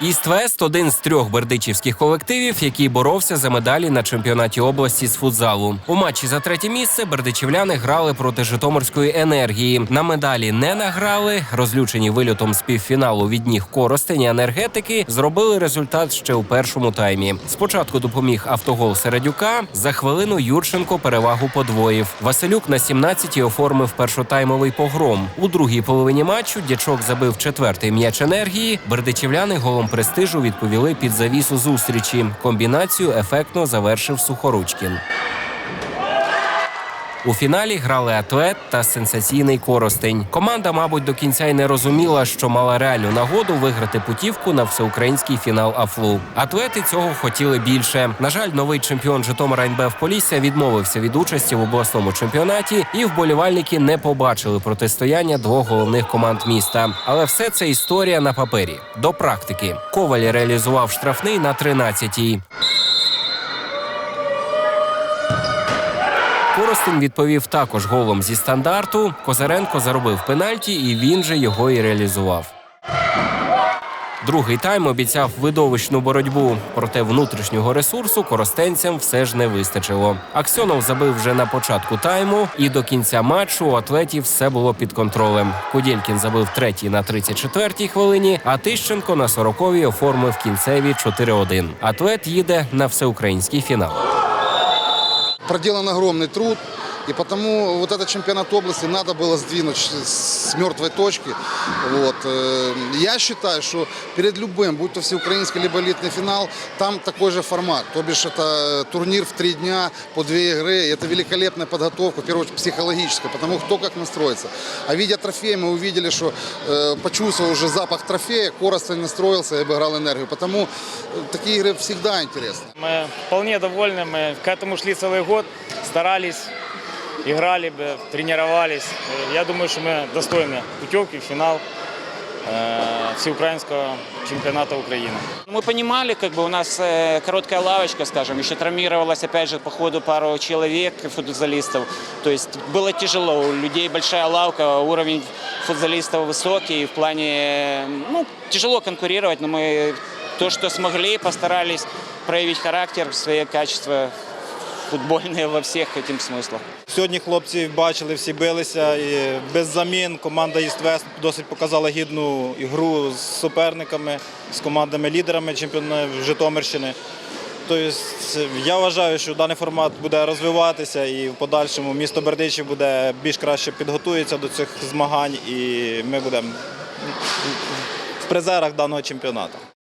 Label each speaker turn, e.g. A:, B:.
A: Іст-Вест один з трьох бердичівських колективів, який боровся за медалі на чемпіонаті області з футзалу. У матчі за третє місце бердичівляни грали проти Житомирської енергії. На медалі не награли. Розлючені вильотом з півфіналу від ніг Коростені енергетики зробили результат ще у першому таймі. Спочатку допоміг автогол Середюка. За хвилину Юрченко перевагу подвоїв. Василюк на 17-й оформив першотаймовий погром. У другій половині матчу дячок забив четвертий м'яч енергії. Бердичівляни голом престижу відповіли під завісу зустрічі. Комбінацію ефектно завершив Сухоручкін. У фіналі грали атлет та сенсаційний коростень. Команда, мабуть, до кінця й не розуміла, що мала реальну нагоду виграти путівку на всеукраїнський фінал АФЛУ. Атлети цього хотіли більше. На жаль, новий чемпіон Житомира НБФ Полісся відмовився від участі в обласному чемпіонаті, і вболівальники не побачили протистояння двох головних команд міста. Але все це історія на папері. До практики Коваль реалізував штрафний на 13-й. Коростень відповів також голом зі стандарту. Козаренко заробив пенальті, і він же його і реалізував. Другий тайм обіцяв видовищну боротьбу, проте внутрішнього ресурсу коростенцям все ж не вистачило. Аксьонов забив вже на початку тайму, і до кінця матчу у атлетів все було під контролем. Кудєлькін забив третій на 34-й хвилині, а Тищенко на 40-й оформив кінцеві 4-1. Атлет їде на всеукраїнський фінал.
B: Проделан огромный труд, и потому вот этот чемпионат области надо было сдвинуть с с мертвой точки. Вот. э, Я считаю, что перед любым, будь то всеукраинский либо элитный финал, там такой же формат. То бишь это э, турнир в три дня по две игры, и это великолепная подготовка, в первую очередь психологическая, потому кто как настроится. А видя трофей, мы увидели, что э, почувствовал уже запах трофея, Коростень настроился и обыграл энергию. Потому э, такие игры всегда интересны.
C: Мы вполне довольны, мы к этому шли целый год, старались, играли бы, тренировались. Э, Я думаю, что мы достойны путевки в финал э, всеукраинского чемпионата Украины.
D: Мы понимали, как бы у нас э, короткая лавочка, скажем, еще травмировалось, опять же, по ходу пару человек, футболистов. То есть было тяжело, у людей большая лавка, уровень футболистов высокий, в плане, э, ну, тяжело конкурировать, но мы то, что смогли, постарались проявить характер, свои качества футбольные во всех этим смыслах.
E: Сьогодні хлопці бачили, всі билися і без замін. Команда «Іст-Вест» досить показала гідну ігру з суперниками, з командами-лідерами чемпіонату Житомирщини. Тобто я вважаю, що даний формат буде розвиватися і в подальшому місто Бердичів буде більш краще підготується до цих змагань і ми будемо в призерах даного чемпіонату.